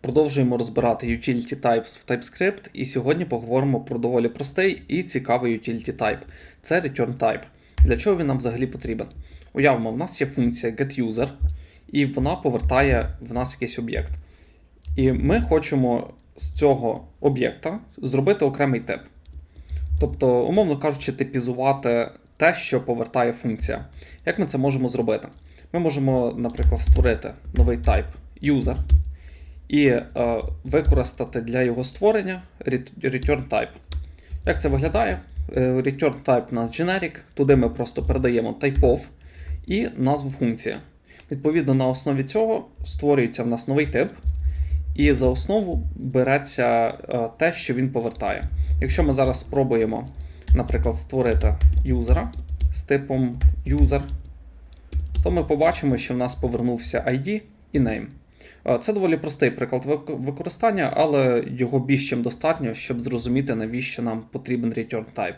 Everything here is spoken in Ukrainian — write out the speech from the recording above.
Продовжуємо розбирати utility types в TypeScript, і сьогодні поговоримо про доволі простий і цікавий utility type. Це return type. Для чого він нам взагалі потрібен? Уявимо, в нас є функція getUser, і вона повертає в нас якийсь об'єкт. І ми хочемо з цього об'єкта зробити окремий тип. Тобто, умовно кажучи, типізувати те, що повертає функція. Як ми це можемо зробити? Ми можемо, наприклад, створити новий type user і е, використати для його створення return type. Як це виглядає? Е, Return type у нас generic, туди ми просто передаємо typeof і назву функції. Відповідно, на основі цього створюється в нас новий тип, і за основу береться е, те, що він повертає. Якщо ми зараз спробуємо, наприклад, створити юзера з типом user, то ми побачимо, що в нас повернувся ID і name. Е, Це доволі простий приклад використання, але його більш чим достатньо, щоб зрозуміти, навіщо нам потрібен return type.